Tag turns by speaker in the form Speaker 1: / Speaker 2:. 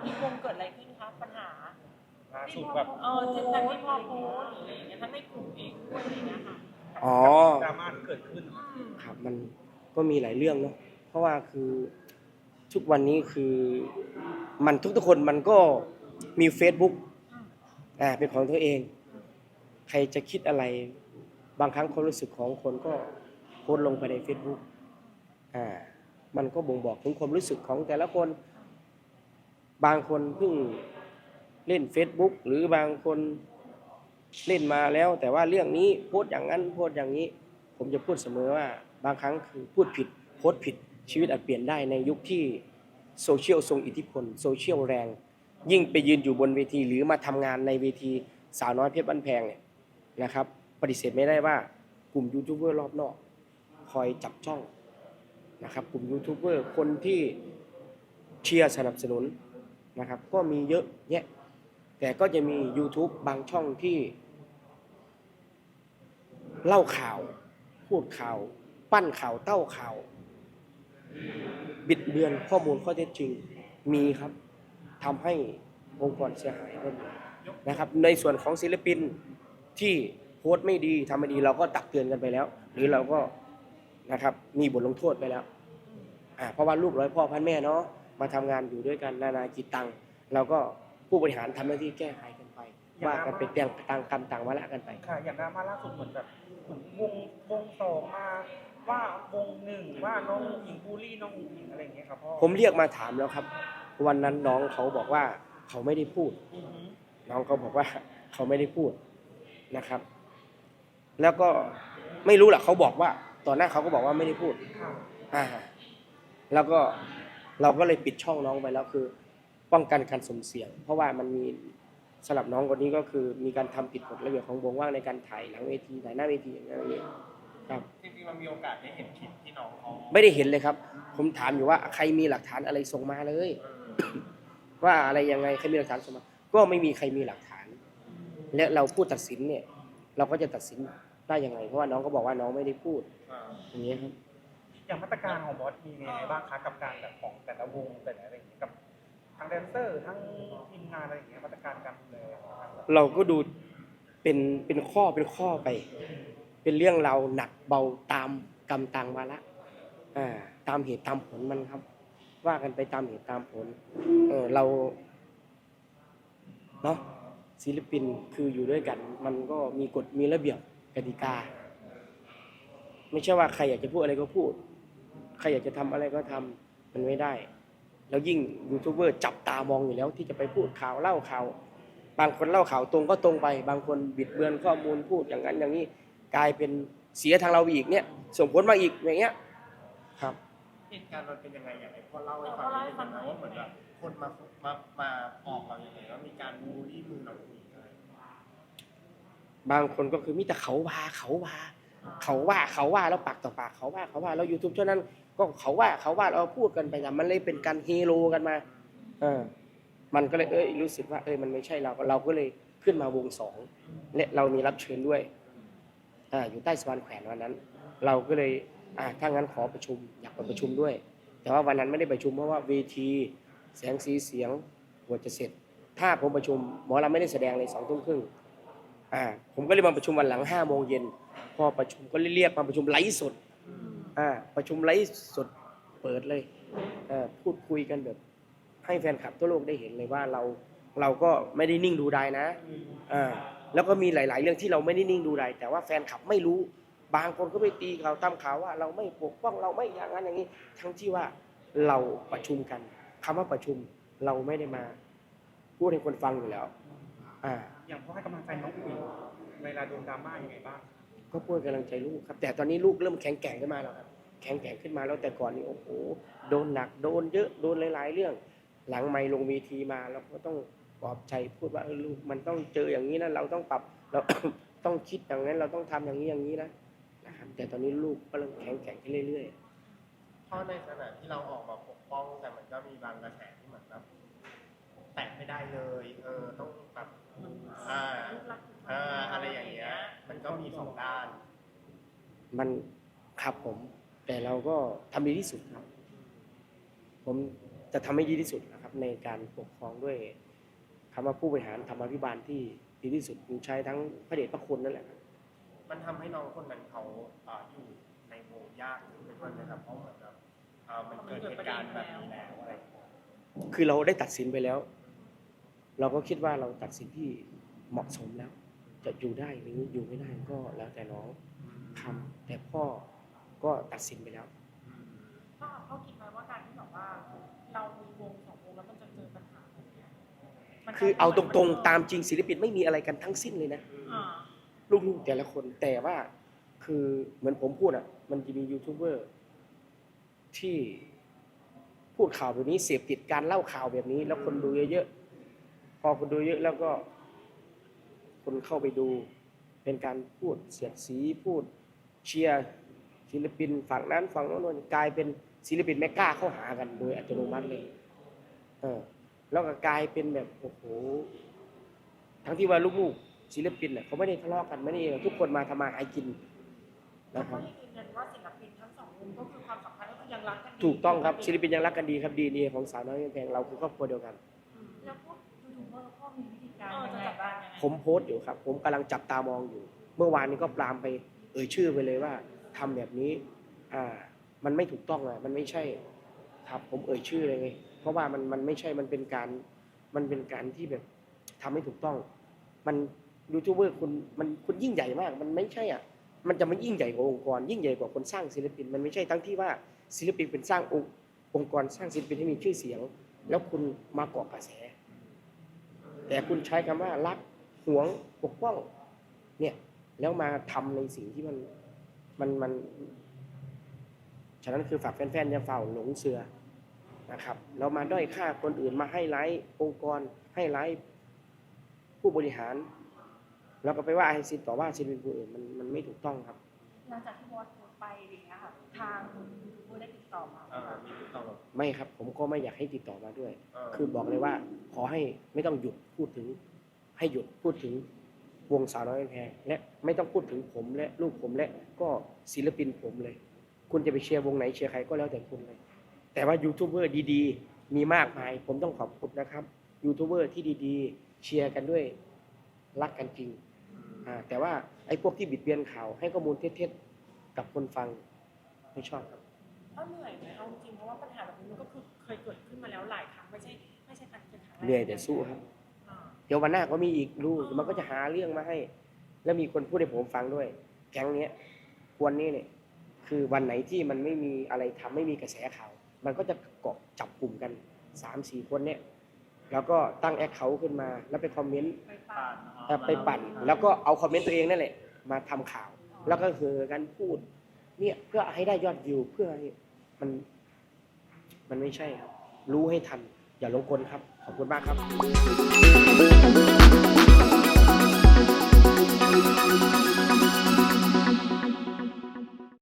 Speaker 1: อนนี้วงเกิดอะไรขึ้นคะปัญหา
Speaker 2: ล่าสุดแบบ
Speaker 1: เออทั้งที่พ่อโพสต์หรืออะไรอย่างเงี้ยทั้งในกลุ่มเองด้วยอะไรอย่างเงี้ยค่ะ
Speaker 3: อ๋อ
Speaker 2: ดราม่าที่เกิดขึ้น
Speaker 1: อืม
Speaker 3: ครับมันก็มีหลายเรื่องเนาะเพราะว่าคือทุกวันนี้คือมันทุกๆคนมันก็มี Facebook อ่าเป็นของตัวเอง ใครจะคิดอะไร บางครั้งความรู้สึกของคนก็โพสต์ลงไปใน Facebook อ่ามันก็บ่งบอกถึงความรู้สึกของแต่ละคน บางคนเพิ่งเล่น Facebook หรือบางคนเล่นมาแล้ว แต่ว่าเรื่องนี้โพสอย่างนั้นโพสอย่างนี้ ผมจะพูดเสมอว่า บางครั้งคือพูดผิดโพสผิดชีวิตอาจเปลี่ยนได้ในยุคที่โซเชียลทรงอิทธิพลโซเชียลแรง ยิ่งไปยืนอยู่บนเวที หรือมาทำงานในเวทีสาวน้อยเพชรบ้านแพงเนี่ยนะครับ ปฏิเสธไม่ได้ว่ากลุ่มยูทูบเบอร์รอบนอก คอยจับจ้องนะครับกลุ่มยูทูบเบอร์คนที่เชียร์สนับสนุน นะครับ ก็มีเยอะแยะแต่ก็จะมี YouTube บางช่องที่ เล่าข่าว พูดข่าว ปั้นข่าวเต้าข่าว บิดเบือนข้อมูลข้อเท็จจริงมีครับทำให้องค์กรเสียหายก็มีนะครับ ในส่วนของศิลปินที่โพสต์ไม่ดีทำไม่ดีเราก็ตักเตือนกันไปแล้ว หรือเราก็นะครับมีบทลงโทษไปแล้วอ่าเพราะว่าลูกร้อยพ่อพันแม่เนาะ มาทำงานอยู่ด้วยกันนานาจิตตังเราก็ผู้บริหารทำหน้าที่แก้ไขกันไปว่ากันเป็นต่างต่างกรรมต่างวาระกันไป
Speaker 2: ค่ะอย่างดราม่าล่าสุดเหมือนแบบเหมือนวงวงสองมาว่าวงหนึ่งว่าน้องหญิงบูลลี่น้องหญิงอะไรอย่างเงี้ยครับพ่อ
Speaker 3: ผมเรียกมาถามแล้วครับ วันนั้นน้องเขาบอกว่าเขาไม่ได้พูด
Speaker 2: อือหือ
Speaker 3: น้องเขาบอกว่าเขาไม่ได้พูดนะครับ แล้วก็ไม่รู้แหละเขาบอกว่าตอนหน้าเขาก็บอกว่าไม่ได้พูด
Speaker 2: ค่ะ
Speaker 3: อ่าแล้วก็ เราก็เลยปิดช่องน้องไปแล้วคือ ป้องกันการสุ่มเสี่ยง เพราะว่ามันมีสำหรับน้องคนนี้ก็คือมีการทำผิดกฎระเบียบของวงว่างในการถ่ายหลังเวทีถ่ายหน้าเวทีอย่างนี้ครับ
Speaker 4: จริงๆมันมีโอกาสได้เห็นคลิปที่น้องเขา
Speaker 3: ไม่ได้เห็นเลยครับ ผมถามอยู่ว่าใครมีหลักฐานอะไรส่งมาเลย ว่าอะไรยังไงใครมีหลักฐานส่งมา ก็ไม่มีใครมีหลักฐาน และเราพูดตัดสินเนี่ย เราก็จะตัดสินได้ยังไง เพราะว่าน้องก็บอกว่าน้องไม่ได้พูด
Speaker 4: อ่า
Speaker 3: อย่างนี้ยครับ
Speaker 2: อย่างมาตรการของบอสมียังไงบ้างคะกับการแบบของแต่ละวงแต่ละอะไรอย่างเงี้ยกับทั้งแดนเซอร์ทั้งทีมงานอะไรอย่างเงี้ยมาตรการการดูแล
Speaker 3: เราก็ดูเป็นเป็นข้อเป็นข้อไป เป็นเรื่องเราวหนักเบาตามกรรมต่างวาระอ่าตามเหตุตามผลมันครับ ว่ากันไปตามเหตุตามผลเออเราเนาะศิลปินคืออยู่ด้วยกัน มันก็มีกฎมีระเบียบกติกา ไม่ใช่ว่าใครอยากจะพูดอะไรก็พูด ใครอยากจะทำอะไรก็ทำมันไม่ได้ แล้วยิ่งยูทูบเบอร์จับตามองอยู่แล้ว ที่จะไปพูดข่าวเล่าข่าว บางคนเล่าข่าวตรงก็ตรงไป บางคนบิดเบือนข้อมูลพูดอย่างนั้นอย่างนี้กลายเป็นเสียทางเราอีกเนี่ยส่งผลมาอีกอย่างเงี้ยครับ
Speaker 4: เหตุการณ์มันเป็นยังไงอย่างไรพ่อเล่าให้ฟังนิดนึงนะว่าเหมือนแบบคนมามามาบอกเราอย่างไรว่ามีการบูลลี่มือน้องผู้หญิงอะไร
Speaker 3: บางคนก็คือมีแต่เขาว่าเขาว่า เขาว่าเขาว่าแล้วปากต่อปากเขาว่าเขาว่าแล้วยูทูบเท่านั้น ก็เขาว่าเขาว่าเราพูดกันไปแต่มันเลยเป็นการเฮโลกันมา เออ มันก็เลยเอ้ยรู้สึกว่า เอ้ยมันไม่ใช่เราเราก็เลยขึ้นมาวงสองและเรามีรับเชิญด้วย อ่า อยู่ใต้สะพานแขวนวันนั้น เราก็เลย อ่าถ้างั้นขอประชุม อยากไปประชุมด้วย แต่ว่าวันนั้นไม่ได้ประชุมเพราะว่าเวทีแสงสีเสียงหัวจะเสร็จ ถ้าผมประชุมหมอเราไม่ได้แสดงเลยสองทุ่มครึ่งอ่า ผมก็เลยมาประชุมวันหลังห้าโมงเย็น พอประชุมก็เรียกมาประชุมไลฟ์สดอ่าประชุมไลฟ์สดเปิดเลยเอ่อพูดคุยกันแบบ ให้แฟนคลับทั่วโลกได้เห็นเลยว่าเราเราก็ไม่ได้นิ่งดูดายนะอ่าแล้วก็มีหลาย ๆ เรื่องที่เราไม่ได้นิ่งดูดายแต่ว่าแฟนคลับไม่รู้ บางคนก็ไปตีข่าวตามข่าวว่า เราไม่ปกป้องเราไม่อย่างนั้นอย่างนี้ ทั้งที่ว่าเราประชุมกันคำว่าประชุมเราไม่ได้มาพูดให้คนฟังอยู่แล้ว อ่า
Speaker 2: อย่างพ่อให้กำลังใจน้องผู้หญิงเวลาโดนดราม่ายังไงบ้าง
Speaker 3: ก็พูดกำลังใจลูกครับ แต่ตอนนี้ลูกเริ่มแข็งแกร่งขึ้นมาแล้วครับ แข็งแกร่งขึ้นมาแล้วแต่ก่อนนี่โอ้โหโดนหนักโดนเยอะโดนหลาย ๆ เรื่อง หลังไม่ลงเวทีมาเราก็ต้องปลอบใจพูดว่าเออลูกมันต้องเจออย่างนี้นะเราต้องปรับเราต้องคิดอย่างนั้นเราต้องทำอย่างนี้อย่างนี้นะนะครับแต่ตอนนี้ลูกก็เริ่มแข็งแกร่งขึ้นเรื่อย
Speaker 4: เพราะในขณะที่เราออกมาปกป้องแต่มันก็มีบางกระแสที่เหมือนแบบแตะไม่ได้เลย เออต้องแบบอ่าอ่าอะไรอย่างเงี้ย มันก็มีสองด้าน
Speaker 3: ๆ มันครับผม แต่เราก็ทำดีที่สุดครับ ผมจะทำให้ดีที่สุดนะครับครับ ในการปกครองด้วยคำว่าผู้บริหารธรรมาภิบาลที่ดีที่สุดคือใช้ทั้งพระเดชพระคุณนั่นแหละ
Speaker 4: มันทำให้น้องคนนั้นเขาเอ่ออยู่ในวงยากขึ้นไปด้วยนะครับเพราะเหมือนแบบเอ่อมันเกิดเหตุการณ์แบบนี้แล้วอะไรอย่างเงี้ย
Speaker 3: คือเราได้ตัดสินไปแล้ว เราก็คิดว่าเราตัดสินที่เหมาะสมแล้ว จะอยู่ได้หรืออยู่ไม่ได้ก็แล้วแต่น้อง ทำแต่พ่อก็ตัดสินไปแล้ว
Speaker 1: พ่อพ่อคิดไหมว่าการที่แบบว่า เรามีวงสองวงแล้วมันจะเจอปัญหาแบบเนี้ยมัน
Speaker 3: คือเอาตรงๆ ตามจริงศิลปินไม่มีอะไรกันทั้งสิ้นเลยนะ
Speaker 1: อ่า
Speaker 3: ลูกๆแต่ละคนแต่ว่าคือเหมือนผมพูดอะ มันจะมียูทูบเบอร์ที่พูดข่าวแบบนี้เสพติดการเล่าข่าวแบบนี้ แล้วคนดูเยอะๆพอคนดูเยอะแล้วก็ คนเข้าไปดู เป็นการพูดเสียดสีพูด เชียร์ศิลปินฝั่งนั้นฝั่งโน้นกลายเป็นศิลปินไม่กล้าเข้าหากันโดยอัตโนมัติเลยเออแล้วก็กลายเป็นแบบโอ้โหทั้งที่ว่าลูกๆศิลปินเนี่ยเขาไม่ได้ทะเลาะกันไม่ได้ทุกคนมาทำมาหากิน
Speaker 1: แล้ว
Speaker 3: นะค
Speaker 1: ก็
Speaker 3: รับ
Speaker 1: ยืนยันว่าศิลปินทั้งสองวงก็คือความสัมพันธ์ก็คือยังรักกันดี
Speaker 3: ถูกต้องครับศิลปินยังรักกันดีครับดีดีของสาวน้อยแพงเราคือครอบครัวเดียวกัน
Speaker 1: อืมแล้วพวกยูทูบเบอร์พ่อมีวิธีการยังไงบ้างยังไง
Speaker 3: ผมโพสต์อยู่ครับ ผมกำลังจับตามองอยู่ เมื่อวานนี้ก็ปรามไป เอ่ยชื่อไปเลยว่าทำแบบนี้อ่ามันไม่ถูกต้องอะมันไม่ใช่ครับผมเอ่ยชื่อเลยไงเพราะว่ามันมันไม่ใช่มันเป็นการมันเป็นการที่แบบทำไม่ถูกต้อง มันยูทูบเบอร์คุณมันคุณยิ่งใหญ่มาก มันไม่ใช่อะมันจะไม่ยิ่งใหญ่กว่าองค์กร ยิ่งใหญ่กว่าคนสร้างศิลปิน มันไม่ใช่ทั้งที่ว่าศิลปินเป็นสร้างองค์องค์กรสร้างศิลปินให้มีชื่อเสียง แล้วคุณมาเกาะกระแส แต่คุณใช้คำว่ารักหวงปกป้องเนี่ย แล้วมาทำในสิ่งที่มันมันมัน ฉะนั้นคือฝากแฟนๆอย่าเฝ้าหลงเสือนะครับ เรามาด้อยค่าคนอื่นมาให้ไลฟ์องค์กรให้ไลฟ์ผู้บริหารเราก็ไปว่าให้สิทธิ์ต่อว่าศิลปินผู้อื่นมันมันไม่ถูกต้องครับ
Speaker 1: หลังจากที่บอสโพสต์ไปอย่างเงี้ยค่ะทางยูทูบเบอร์ได้ติดต่อมา
Speaker 4: เออมีติดต่อแบบ
Speaker 3: ไม่ครับ ผมก็ไม่อยากให้ติดต่อมาด้วย
Speaker 4: เออ
Speaker 3: คือบอกเลยว่า ขอให้ไม่ต้องหยุดพูดถึง ให้หยุดพูดถึง วงสาวน้อยแพงและไม่ต้องพูดถึงผมและลูกผมและก็ศิลปินผมเลย คุณจะไปเชียร์วงไหนเชียร์ใครก็แล้วแต่คุณเลย แต่ว่ายูทูบเบอร์ดีๆ มีมากมาย ผมต้องขอบคุณนะครับยูทูบเบอร์ที่ดีๆ เชียร์กันด้วยรักกันจริงอ่าแต่ว่าไอ้พวกที่บิดเบียนข่าวให้ข้อมูลเท็จๆกับคนฟังไม่ชอบครับ
Speaker 1: ก็เหนื่อยไหมเอาจริงเพราะว่าปัญหาแบบนี้มันก็คือเคยเกิดขึ้นมาแล้วหลายครั้งไม่ใช่ไม่ใช่ครั้งเป็นครั้งแรก
Speaker 3: เหนื่อยแต่สู้ครับ
Speaker 1: อ่า
Speaker 3: เดี๋ยววันหน้าก็มีอีกลูกมันก็จะหาเรื่องมาให้ แล้วมีคนพูดให้ผมฟังด้วย แก๊งเนี้ยควรนี้เนี่ย คือวันไหนที่มันไม่มีอะไรทำไม่มีกระแสข่าว มันก็จะเกาะจับกลุ่มกันสามสี่คนเนี่ย แล้วก็ตั้งแอคเคาท์ขึ้นมา แล้วไปคอมเมนต์
Speaker 1: ไปปั่น
Speaker 3: เอ่อไปปั่นแล้วก็เอาคอมเมนต์ตัวเองนั่นแหละ มาทำข่าว แล้วก็คือกันพูด เนี่ยเพื่อให้ได้ยอดวิวเพื่อให้มัน มันไม่ใช่ครับ รู้ให้ทัน อย่าหลงกลครับข ขอบคุณมากครับ